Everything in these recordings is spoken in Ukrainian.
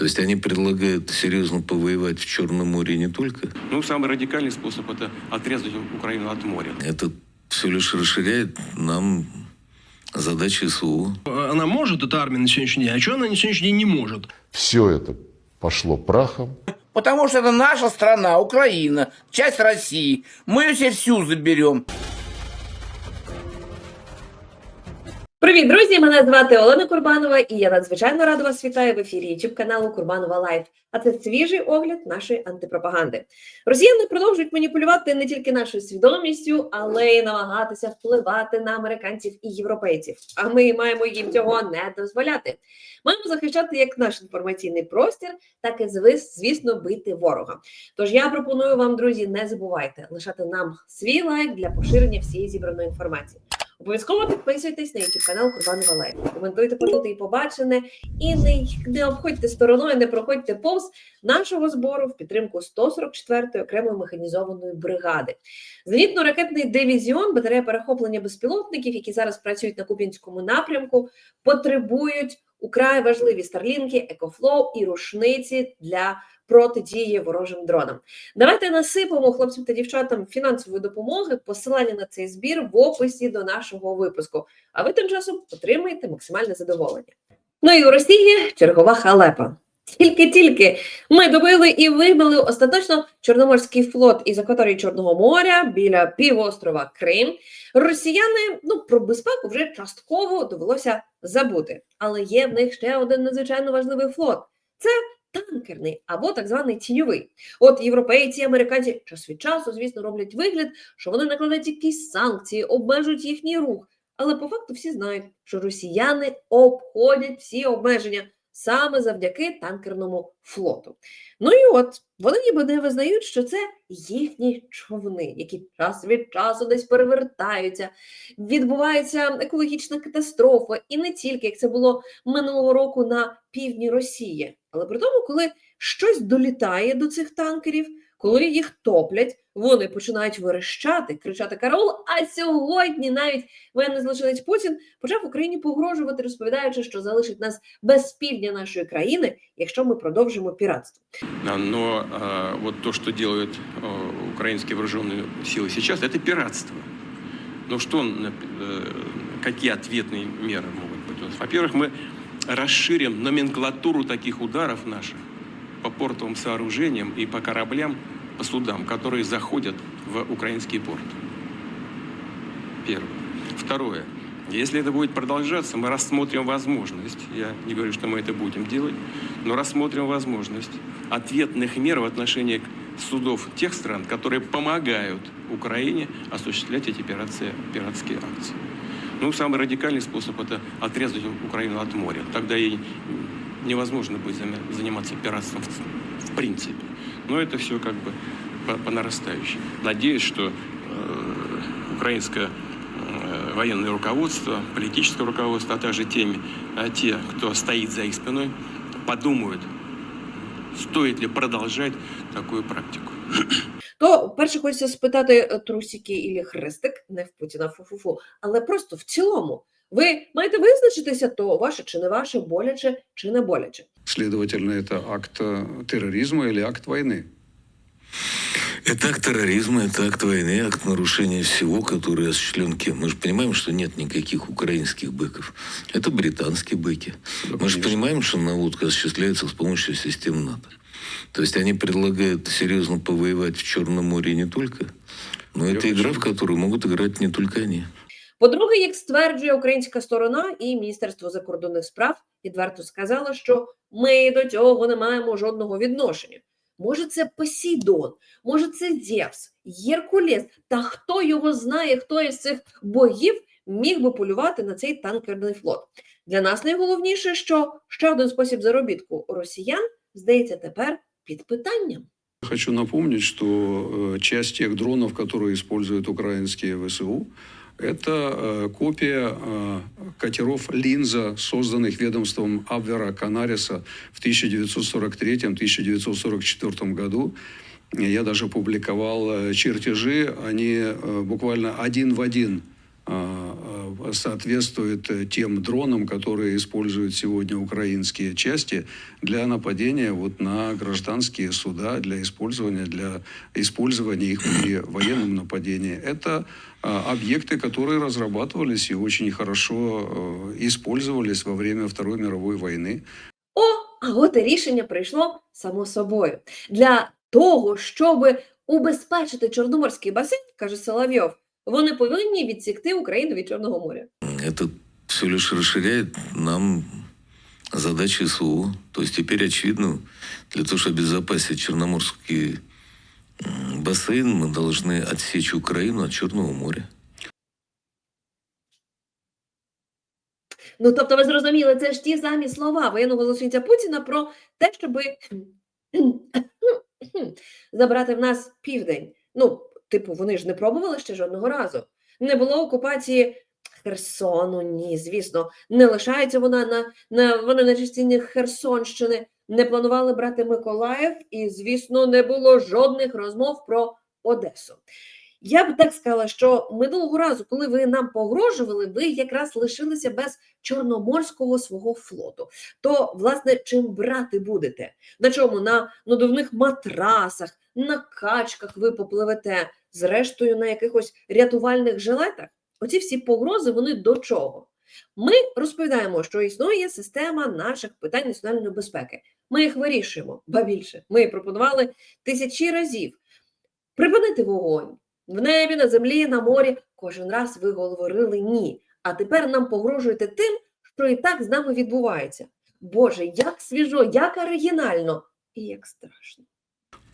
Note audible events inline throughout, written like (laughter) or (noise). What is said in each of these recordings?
То есть они предлагают серьезно повоевать в Черном море не только. Ну, самый радикальный способ – это отрезать Украину от моря. Это все лишь расширяет нам задачи СУ. Она может, эта армия, на сегодняшний день, а что она на сегодняшний день не может? Все это пошло прахом. Потому что это наша страна, Украина, часть России. Мы ее себе всю заберем. Привіт, друзі! Мене звати Олена Курбанова, і я надзвичайно рада вас вітаю в ефірі youtube каналу Курбанова Лайф. А це свіжий огляд нашої антипропаганди. Росіяни продовжують маніпулювати не тільки нашою свідомістю, але й намагатися впливати на американців і європейців. А ми маємо їм цього не дозволяти. Маємо захищати як наш інформаційний простір, так і звісно бити ворога. Тож я пропоную вам, друзі, не забувайте лишати нам свій лайк для поширення всієї зібраної інформації. Обов'язково підписуйтесь на YouTube канал Курбанова Лайф. Коментуйте почути і побачене. І не, не обходьте стороною, не проходьте повз нашого збору в підтримку 144-ї окремої механізованої бригади. Зенітно-ракетний дивізіон, батарея перехоплення безпілотників, які зараз працюють на Куп'янському напрямку, потребують украй важливі старлінки, екофлоу і рушниці для протидії ворожим дронам. Давайте насипемо хлопцям та дівчатам фінансової допомоги. Посилання на цей збір в описі до нашого випуску. А ви тим часом отримаєте максимальне задоволення. Ну і у Росії чергова халепа. Тільки-тільки ми добили і вибили остаточно Чорноморський флот із акваторії Чорного моря біля півострова Крим. Росіяни ну про безпеку вже частково довелося забути, але є в них ще один надзвичайно важливий флот. Це танкерний або так званий тіньовий. От європейці, американці час від часу, звісно, роблять вигляд, що вони накладають якісь санкції, обмежують їхній рух. Але по факту всі знають, що росіяни обходять всі обмеження саме завдяки танкерному флоту. Ну і от вони ніби не визнають, що це їхні човни, які час від часу десь перевертаються, відбувається екологічна катастрофа, і не тільки як це було минулого року на півдні Росії, але при тому, коли щось долітає до цих танкерів, коли їх топлять, вони починають верещати, кричати караул. А сьогодні навіть воєнний злочинець Путін почав Україні погрожувати, розповідаючи, що залишить нас без півдня нашої країни, якщо ми продовжимо піратство. А, Но а, вот то, что делают а, украинские вооруженные силы сейчас, это пиратство. Ну что, э, какие ответные меры могут быть? Вот, Во-первых, мы расширим номенклатуру таких ударов наших По портовым сооружениям и по кораблям, по судам, которые заходят в украинские порты. Первое. Второе. Если это будет продолжаться, мы рассмотрим возможность, я не говорю, что мы это будем делать, но рассмотрим возможность ответных мер в отношении судов тех стран, которые помогают Украине осуществлять эти пиратские, пиратские акции. Ну, самый радикальный способ – это отрезать Украину от моря. Тогда ей невозможно будет заме- заниматься пиратством в, в принципе. Но это все как бы по, по нарастающей. Надеюсь, что э, украинское э, военное руководство, политическое руководство, а также теми, э, те, кто стоит за их спиной, подумают, стоит ли продолжать такую практику. То перше хочеться спитати е, трусики і хрестик, не в Путіна фу-фу-фу, але просто в цілому. Ви маєте визначитися, то ваше чи не ваше, боляче чи не боляче. Следовательно, это акт э, терроризма или акт войны. Это акт терроризма, это акт войны, акт нарушения всего, который осуществлен кем? Мы же понимаем, что нет никаких украинских быков. Это британские быки. Да, Мы же конечно. понимаем, что наводка осуществляется с помощью систем НАТО. То есть они предлагают серьезно повоевать в Черном море не только, но Я это игра, очень- в которую могут играть не только они. По-друге, як стверджує українська сторона і Міністерство закордонних справ відверто сказало, що ми до цього не маємо жодного відношення. Може, це Посейдон, може, це Зевс, Єркулес. Та хто його знає, хто із цих богів міг би полювати на цей танкерний флот? Для нас найголовніше, що ще один спосіб заробітку росіян здається тепер під питанням. Хочу напомнить, что э, часть тех дронов, которые используют украинские ВСУ, это э, копия э, катеров «Линза», созданных ведомством Абвера Канариса в 1943-1944 году. Я даже публиковал э, чертежи, они э, буквально один в один э, соответствует э, тем дронам, которые используют сегодня украинские части для нападения вот на гражданские суда, для использования, для использования их при военном нападении. Это э, объекты, которые разрабатывались и очень хорошо э, использовались во время Второй мировой войны. О, а от і рішення прийшло само собою. Для того, щоб убезпечити Чорноморський басейн, каже Соловйов, вони повинні відсікти Україну від Чорного моря. Это все лишь расширяет нам задачи СУ. То есть теперь очевидно, для того, чтобы обезопасить Черноморский м, бассейн, мы должны отсечь Украину от Черного моря. Ну, тобто, ви зрозуміли, це ж ті самі слова воєнного злочинця Путіна про те, щоб забрати в нас південь. Ну, типу, вони ж не пробували ще жодного разу. Не було окупації Херсону, ні, звісно. Не лишається вона на, на вони на частині Херсонщини. Не планували брати Миколаїв, і, звісно, не було жодних розмов про Одесу. Я б так сказала, що минулого разу, коли ви нам погрожували, ви якраз лишилися без чорноморського свого флоту. То, власне, чим брати будете? На чому? На надувних матрасах, на качках ви попливете, зрештою, на якихось рятувальних жилетах? Оці всі погрози, вони до чого? Ми розповідаємо, що існує система наших питань національної безпеки. Ми їх вирішуємо, ба більше. Ми пропонували тисячі разів припинити вогонь в небі, на землі, на морі. Кожен раз ви говорили ні. А тепер нам погрожуєте тим, що і так з нами відбувається. Боже, як свіжо, як оригінально і як страшно.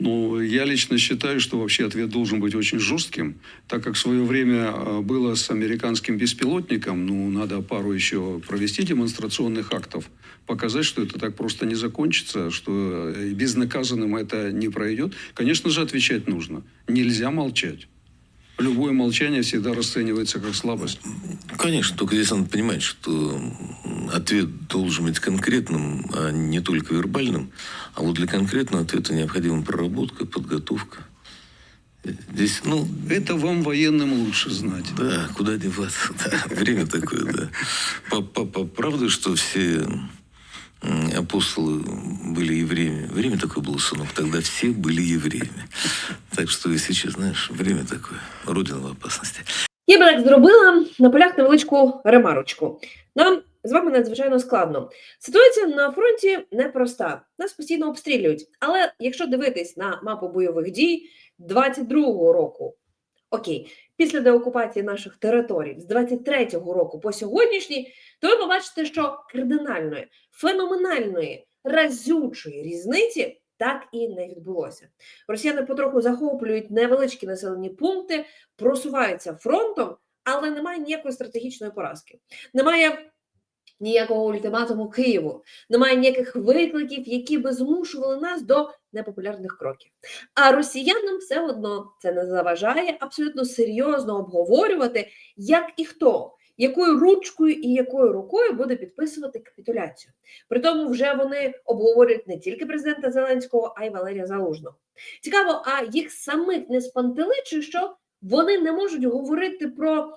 Ну, я лично считаю, что вообще ответ должен быть очень жестким, так как в свое время э, было с американским беспилотником, ну, надо пару еще провести демонстрационных актов, показать, что это так просто не закончится, что э, безнаказанным это не пройдет. Конечно же, отвечать нужно. Нельзя молчать. Любое молчание всегда расценивается как слабость. Конечно, только здесь надо понимать, что м, ответ должен быть конкретным, а не только вербальным. А вот для конкретного ответа необходима проработка, подготовка. Э, Здесь, ну, Это вам военным лучше знать. да, куда деваться, (laughs) да, время такое, да. По, по- по- правда, что все м, апостолы были евреями? Время такое было, сынок, тогда все были евреями. Так что и сейчас, знаешь, время такое, Родина в опасности. Я би так зробила на полях невеличку ремарочку. Нам з вами надзвичайно складно. Ситуація на фронті непроста. Нас постійно обстрілюють. Але якщо дивитись на мапу бойових дій 22-го року, окей, після деокупації наших територій з 23-го року по сьогоднішній, то ви побачите, що кардинальної, феноменальної, разючої різниці так і не відбулося. Росіяни потроху захоплюють невеличкі населені пункти, просуваються фронтом, але немає ніякої стратегічної поразки. Немає ніякого ультиматуму Києву, немає ніяких викликів, які би змушували нас до непопулярних кроків. А росіянам все одно це не заважає абсолютно серйозно обговорювати, як і хто. Якою ручкою і якою рукою буде підписувати капітуляцію? При тому вже вони обговорюють не тільки президента Зеленського, а й Валерія Залужного. Цікаво, а їх самих не спантеличує, що вони не можуть говорити про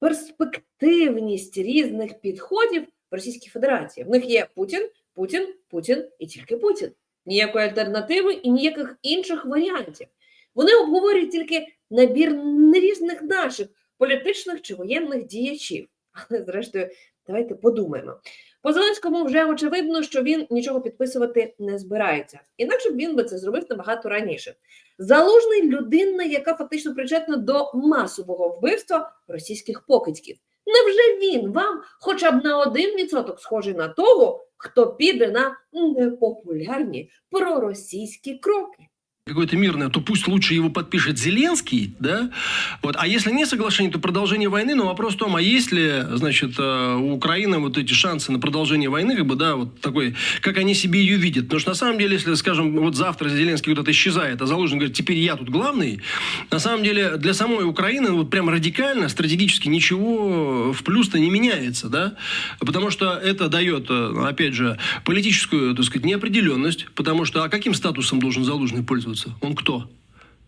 перспективність різних підходів в Російській Федерації. В них є Путін, Путін, Путін і тільки Путін. Ніякої альтернативи і ніяких інших варіантів. Вони обговорюють тільки набір різних наших політичних чи воєнних діячів. Але, зрештою, давайте подумаємо. По Зеленському вже очевидно, що він нічого підписувати не збирається. Інакше б він би це зробив набагато раніше. Залужний людина, яка фактично причетна до масового вбивства російських покидьків. Невже він вам хоча б на один відсоток схожий на того, хто піде на непопулярні проросійські кроки? Какое-то мирное, то пусть лучше его подпишет Зеленский, да? Вот. А если не соглашение, то продолжение войны. Но вопрос в том, а есть ли, значит, э, у Украины вот эти шансы на продолжение войны, как бы, да, вот такой, как они себе ее видят. Потому что на самом деле, если, скажем, вот завтра Зеленский вот это исчезает, а Залужин говорит, теперь я тут главный, на самом деле для самой Украины вот прям радикально, стратегически ничего в плюс-то не меняется, да? Потому что это дает, э, опять же, политическую, так сказать, неопределенность, потому что а каким статусом должен Залужный пользоваться? Он кто?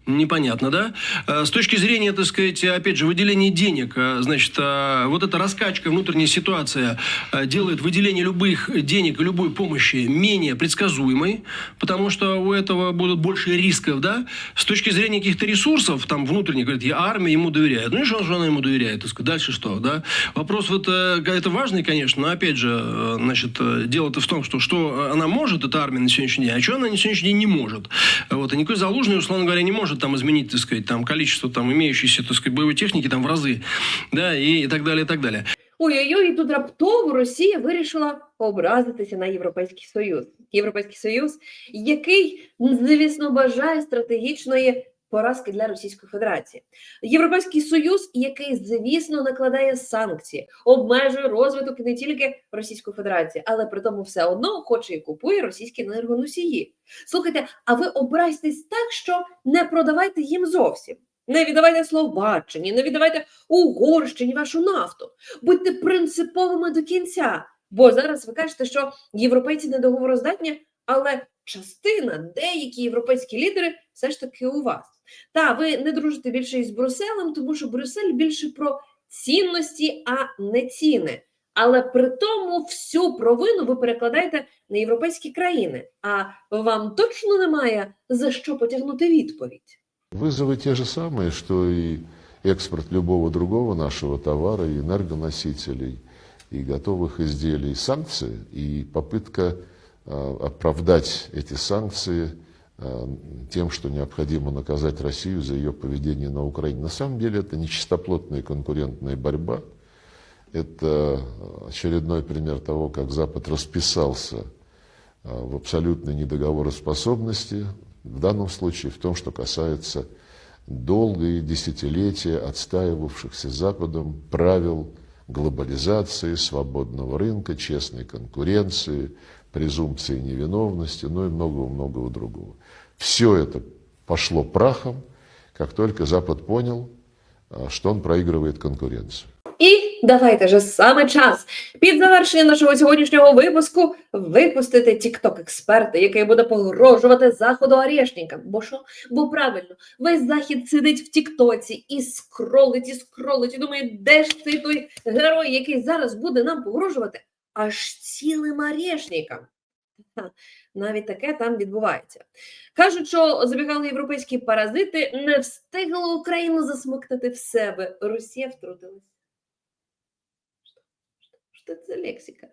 Непонятно, да? Э, С точки зрения, так сказать, опять же, выделения денег, э, значит, э, вот эта раскачка, внутренняя ситуация делает выделение любых денег и любой помощи менее предсказуемой, потому что у этого будут больше рисков, да? С точки зрения каких-то ресурсов, там, внутренних, говорит, я армия ему доверяет. Ну и что же она ему доверяет, так сказать, дальше что, да? Вопрос вот, это важный, конечно, но опять же, значит, дело-то в том, что что она может, эта армия на сегодняшний день, а что она на сегодняшний день не может. Вот, и никакой Залужный, условно говоря, не может там изменить, так сказать, там количество там имеющейся, так сказать, боевой техники там в разы, да, и, и так далее, и так далее. Ой-ой-ой, і тут раптово Росія вирішила образитися на Європейський Союз. Європейський Союз, який, звісно, бажає стратегічної поразки для Російської Федерації. Європейський Союз, який, звісно, накладає санкції, обмежує розвиток не тільки Російської Федерації, але при тому все одно хоче і купує російські енергоносії. Слухайте, а ви образьтесь так, що не продавайте їм зовсім. Не віддавайте Словаччині, не віддавайте Угорщині вашу нафту будьте принциповими до кінця. Бо зараз ви кажете, що європейці недоговороздатні, але частина, деякі європейські лідери все ж таки у вас. Та ви не дружите більше із Брюсселем, тому що Брюссель більше про цінності, а не ціни. Але при тому всю провину ви перекладаєте на європейські країни. А вам точно немає за що потягнути відповідь. Вызовы те же самые, что и экспорт любого другого нашего товара, и энергоносителей, и готовых изделий, санкции, и попытка э, оправдать эти санкции э, тем, что необходимо наказать Россию за ее поведение на Украине. На самом деле это не чистоплотная конкурентная борьба, это очередной пример того, как Запад расписался э, в абсолютной недоговороспособности, в данном случае в том, что касается долгие десятилетия отстаивавшихся Западом правил глобализации, свободного рынка, честной конкуренции, презумпции невиновности, ну и многого-многого другого. Все это пошло прахом, как только Запад понял, а, что он проигрывает конкуренцию. І давайте же саме час під завершення нашого сьогоднішнього випуску випустити тікток експерта, який буде погрожувати заходу орешникам. Бо що? Бо правильно, весь захід сидить в Тіктоці і скролить, і скролить, і думає, де ж цей той герой, який зараз буде нам погрожувати, аж цілим орешникам. Навіть таке там відбувається. Кажуть, що забігали європейські паразити, не встигли Україну засмоктати в себе. Росія втрутилась. Що це лексика?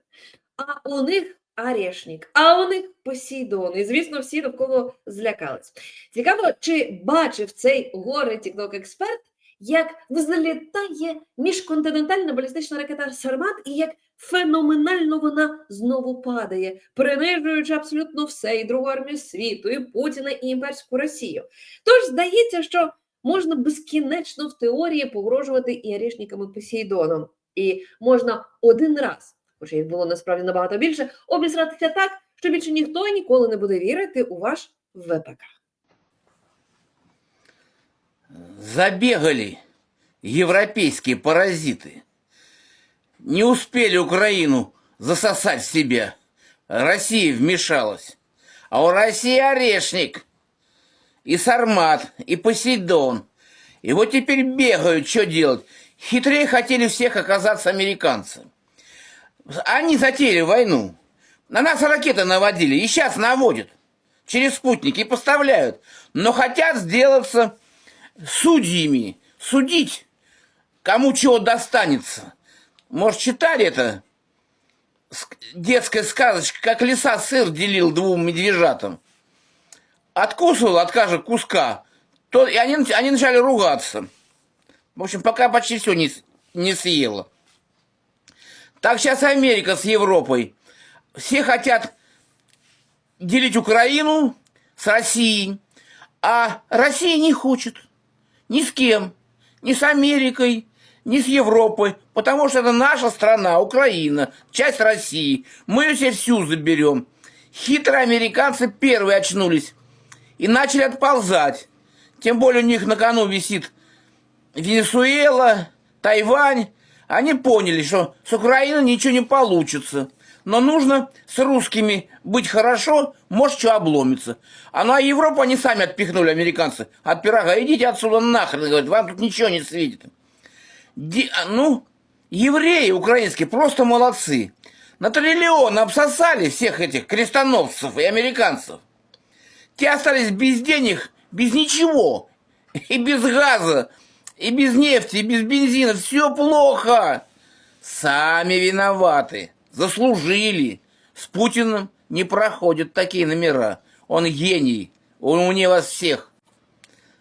А у них Орешник, а у них Посейдон. І, звісно, всі довкола злякались. Цікаво, чи бачив цей горе тікток експерт, як взлітає міжконтинентальна балістична ракета Сармат і як феноменально вона знову падає, принижуючи абсолютно все, і Другу армію світу, і Путіна, і імперську Росію. Тож здається, що можна безкінечно в теорії погрожувати і орешникам, і Посейдоном. І можна один раз, хоча їх було насправді набагато більше, обісратися так, що більше ніхто ніколи не буде вірити у ваш ВПК. Забегали европейские паразиты. Не успели Украину засосать в себя. Россия вмешалась. А у России орешник. И Сармат, и Посейдон. И вот теперь бегают, что делать? Хитрее хотели всех оказаться американцы. Они затеяли войну. На нас ракеты наводили, и сейчас наводят. Через спутники поставляют. Но хотят сделаться судьями, судить, кому чего достанется. Может, читали это? Ск- Детская сказочка, как лиса сыр делил двум медвежатам. Откусывал от каждого куска, то, и они, они начали ругаться. В общем, пока почти все не, не съела. Так сейчас Америка с Европой. Все хотят делить Украину с Россией, а Россия не хочет ни с кем, ни с Америкой, ни с Европой, потому что это наша страна, Украина, часть России. Мы ее себе всю заберем. Хитрые американцы первые очнулись и начали отползать. Тем более у них на кону висит Венесуэла, Тайвань. Они поняли, что с Украины ничего не получится. Но нужно с русскими быть хорошо, может, что обломится. А ну, а Европу они сами отпихнули, американцы, от пирога. Идите отсюда нахрен, говорят, вам тут ничего не светит. Ди- а, ну, евреи украинские просто молодцы. На триллион обсосали всех этих крестоносцев и американцев. Те остались без денег, без ничего. И без газа, и без нефти, и без бензина. Все плохо. Сами виноваты. Заслужили. С Путиным не проходят такие номера. Он гений. Он умнее вас всех.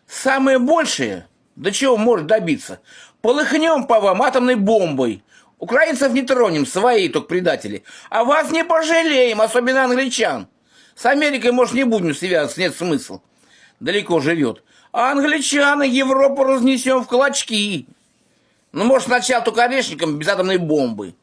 Самое большее, до чего может добиться, полыхнем по вам атомной бомбой. Украинцев не тронем, свои только предатели. А вас не пожалеем, особенно англичан. С Америкой, может, не будем связываться, нет смысла. Далеко живет. А англичан и Европу разнесем в клочки. Ну, может, сначала только орешником без атомной бомбы.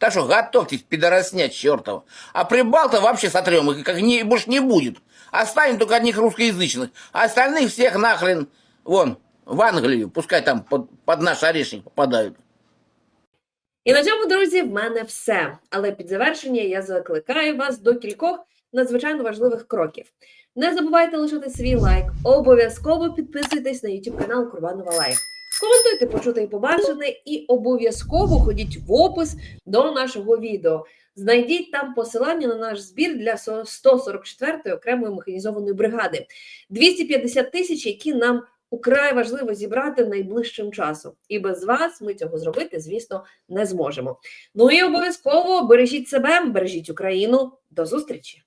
Так что готовьтесь, пидоросня чертова. А прибалта вообще сотрем, их как не, больше не будет. Оставим только одних русскоязычных. А остальных всех нахрен, вон, в Англию. Пускай там под, под наш орешник попадают. І на цьому, друзі, в мене все. Але під завершення я закликаю вас до кількох надзвичайно важливих кроків. Не забувайте лишити свій лайк, обов'язково підписуйтесь на YouTube канал Курбанова Лайф. Коментуйте почуте і побачене, і обов'язково ходіть в опис до нашого відео. Знайдіть там посилання на наш збір для 144-ї окремої механізованої бригади. 250 тисяч, які нам украй важливо зібрати найближчим часом. І без вас ми цього зробити, звісно, не зможемо. Ну і обов'язково бережіть себе, бережіть Україну. До зустрічі!